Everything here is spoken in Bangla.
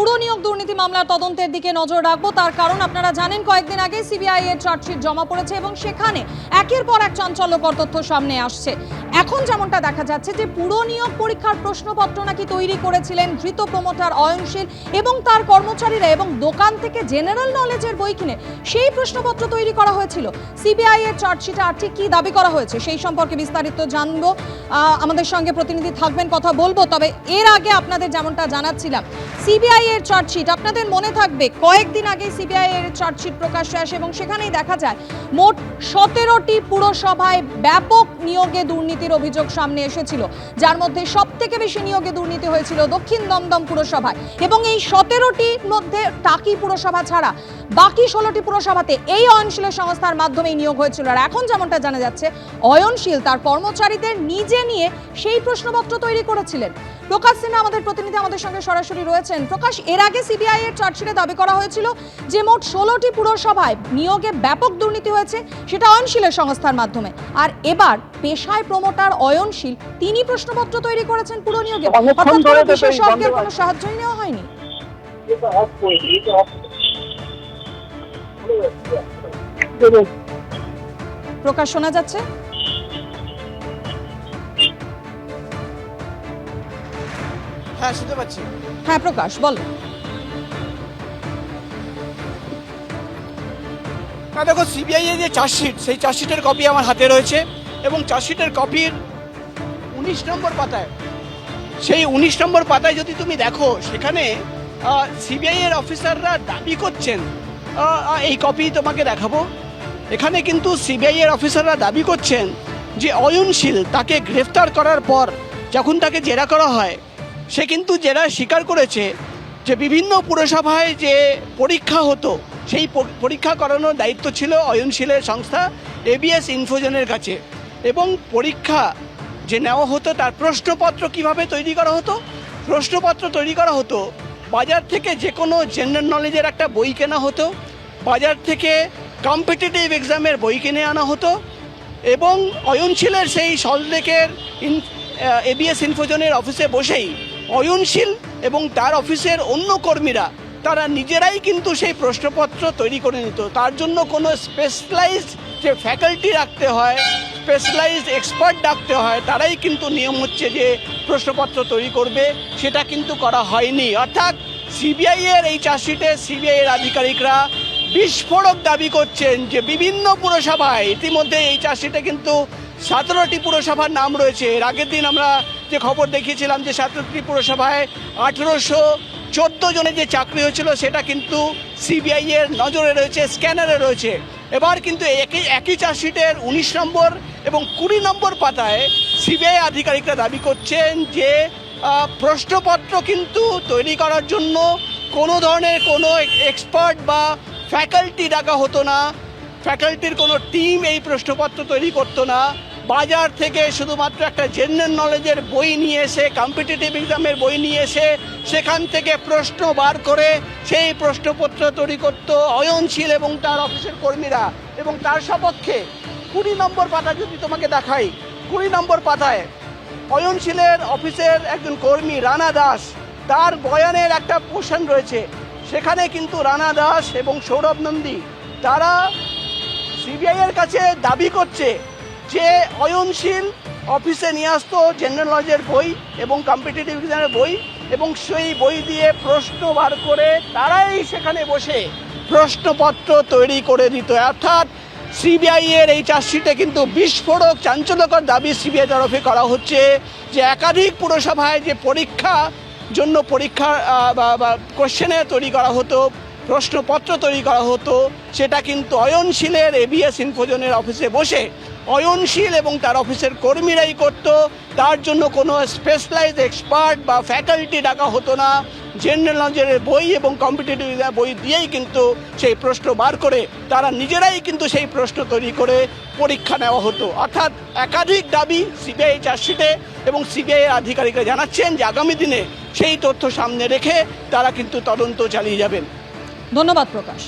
পুরো নিয়োগ দুর্নীতি মামলার তদন্তের দিকে নজর রাখব। তার কারণ আপনারা জানেন, কয়েকদিন আগে সিবিআই এর চার্জশিট জমা পড়েছে এবং সেখানে একের পর এক চাঞ্চল্যকর তথ্য সামনে আসছে। এখন যেমনটা দেখা যাচ্ছে যে পুরো নিয়োগ পরীক্ষার প্রশ্নপত্র নাকি তৈরি করেছিলেন ধৃত প্রমোটার অয়নশীল এবং তার কর্মচারীরা এবং দোকান থেকে জেনারেল নলেজের বই কিনে সেই প্রশ্নপত্র তৈরি করা হয়েছিল। সিবিআই এর চার্জশিটে আর ঠিক কি দাবি করা হয়েছে সেই সম্পর্কে বিস্তারিত জানব। আমাদের সঙ্গে প্রতিনিধি থাকবেন, কথা বলব, তবে এর আগে আপনাদের যেমনটা জানাচ্ছিলাম, সিবিআই এর চার্জশিট আপনাদের মনে থাকবে? কয়েকদিন আগে সিবিআই এর চার্জশিট প্রকাশ্যে আসে এবং সেখানেই দেখা যায়, মোট সতেরোটি পুরসভায় ব্যাপক নিয়োগে দুর্নীতির অভিযোগ সামনে এসেছিল, যার মধ্যে সব থেকে বেশি নিয়োগে দুর্নীতি হয়েছিল দক্ষিণ দমদম পুরসভায়। এবং এই সতেরোটির মধ্যে টাকি পুরসভা ছাড়া বাকি ষোলোটি পুরসভাতে এই অয়নশীল সংস্থার মাধ্যমেই নিয়োগ হয়েছিল। আর এখন যেমনটা জানা যাচ্ছে, অয়নশীল তার কর্মচারীদের নিজে নিয়ে সেই প্রশ্নপত্র তৈরি করেছিলেন। প্রকাশ সিনহা আমাদের প্রতিনিধি আমাদের সঙ্গে সরাসরি রয়েছেন। প্রকাশ এর আগে সিবিআই এর চার্জশিটে দাবি করা হয়েছিল যে মোট ষোলোটি পুরসভায় নিয়োগে ব্যাপক দুর্নীতি হয়েছে সেটা অয়নশীলের সংস্থার মাধ্যমে। আর এবার পেশায় প্রমোটার অয়নশীল তিনি প্রশ্নপত্র তৈরি করেছেন পুরো নিয়োগে অর্থাৎ কোনো বিশেষজ্ঞের কোনো সাহায্যই নেওয়া হয়নি। প্রকাশ শোনা যাচ্ছে? হ্যাঁ শুনতে পাচ্ছি। হ্যাঁ প্রকাশ বলো। না দেখো সিবিআই এর যে চার্জশিট সেই চার্জশিটের কপি আমার হাতে রয়েছে এবং চার্জশিটের কপির উনিশ নম্বর পাতায় সেই উনিশ নম্বর পাতায় যদি তুমি দেখো সেখানে সিবিআই এর অফিসাররা দাবি করছেন এই কপি তোমাকে দেখাবো। এখানে কিন্তু সিবিআই এর অফিসাররা দাবি করছেন যে অয়নশীল তাকে গ্রেফতার করার পর যখন তাকে জেরা করা হয় সে কিন্তু জেরা স্বীকার করেছে যে বিভিন্ন পুরসভায় যে পরীক্ষা হতো, সেই পরীক্ষা করানোর দায়িত্ব ছিল অয়নশীলের সংস্থা এবিএস ইনফোজনের কাছে। এবং পরীক্ষা যে নেওয়া হতো, তার প্রশ্নপত্র কীভাবে তৈরি করা হতো? প্রশ্নপত্র তৈরি করা হতো, বাজার থেকে যে কোনো জেনারেল নলেজের একটা বই কেনা হতো, বাজার থেকে কম্পিটিটিভ এক্সামের বই কিনে আনা হতো, এবং অয়নশীলের সেই সল্টলেকের ইন এবিএস ইনফোজনের অফিসে বসেই অয়নশীল এবং তার অফিসের অন্য কর্মীরা, তারা নিজেরাই কিন্তু সেই প্রশ্নপত্র তৈরি করে নিত। তার জন্য কোনো স্পেশালাইজড যে ফ্যাকাল্টি রাখতে হয় স্পেশালাইজড এক্সপার্ট ডাকতে হয়, তারাই কিন্তু নিয়ম হচ্ছে যে প্রশ্নপত্র তৈরি করবে। সেটা কিন্তু করা হয়নি। অর্থাৎ সিবিআই এর এই চার্জশিটে সিবিআই এর আধিকারিকরা বিস্ফোরক দাবি করছেন যে বিভিন্ন পুরসভায় ইতিমধ্যে এই চার্জশিটে কিন্তু সতেরোটি পুরসভার নাম রয়েছে। এর আগের দিন আমরা যে খবর দেখিয়েছিলাম যে সতেরোটি পুরসভায় আঠেরোশো চোদ্দ জনের যে চাকরি হয়েছিল, সেটা কিন্তু সিবিআই এর নজরে রয়েছে, স্ক্যানারে রয়েছে। এবার কিন্তু একই একই চার্জশিটের উনিশ নম্বর এবং কুড়ি নম্বর পাতায় সিবিআই আধিকারিকরা দাবি করছেন যে প্রশ্নপত্র কিন্তু তৈরি করার জন্য কোনো ধরনের কোনো এক্সপার্ট বা ফ্যাকাল্টি ডাকা হতো না। ফ্যাকাল্টির কোনো টিম এই প্রশ্নপত্র তৈরি করতো না। বাজার থেকে শুধুমাত্র একটা জেনারেল নলেজের বই নিয়ে এসে কম্পিটিটিভ এক্সামের বই নিয়ে এসে, সেখান থেকে প্রশ্ন বার করে, সেই প্রশ্নপত্র তৈরি করতো অয়নশীল এবং তার অফিসের কর্মীরা। এবং তার সপক্ষে কুড়ি নম্বর পাতা যদি তোমাকে দেখাই, কুড়ি নম্বর পাতায় অয়নশীলের অফিসের একজন কর্মী রানা দাস, তার বয়ানের একটা পোর্শন রয়েছে। সেখানে কিন্তু রানা দাস এবং সৌরভ নন্দী, তারা সিবিআইয়ের কাছে দাবি করছে যে অয়নশীল অফিসে নিয়ে আসতো জেনারেল নলেজের বই এবং কম্পিটিটিভ এক্সামের বই এবং সেই বই দিয়ে প্রশ্ন বার করে তারাই সেখানে বসে প্রশ্নপত্র তৈরি করে দিত। অর্থাৎ সিবিআই এর এই চার্জশিটে কিন্তু বিস্ফোরক চাঞ্চল্যকর দাবি সিবিআই তরফে করা হচ্ছে যে একাধিক পুরসভায় যে পরীক্ষা জন্য পরীক্ষা কোশ্চেনে তৈরি করা হতো প্রশ্নপত্র তৈরি করা হতো, সেটা কিন্তু অয়নশীলের এবিএস ইনফোজনের অফিসে বসে। অয়নশীল এবং তার অফিসের কর্মীরাই করত, তার জন্য কোনো স্পেশালাইজ এক্সপার্ট বা ফ্যাকাল্টি ডাকা হতো না। জেনারেল নলেজের বই এবং কম্পিটিটিভ বই দিয়েই কিন্তু সেই প্রশ্ন বার করে, তারা নিজেরাই কিন্তু সেই প্রশ্ন তৈরি করে পরীক্ষা নেওয়া হতো। অর্থাৎ একাধিক দাবি সিবিআই চার্জশিটে এবং সিবিআই আধিকারিকরা জানাচ্ছেন যে আগামী দিনে সেই তথ্য সামনে রেখে তারা কিন্তু তদন্ত চালিয়ে যাবেন। ধন্যবাদ প্রকাশ।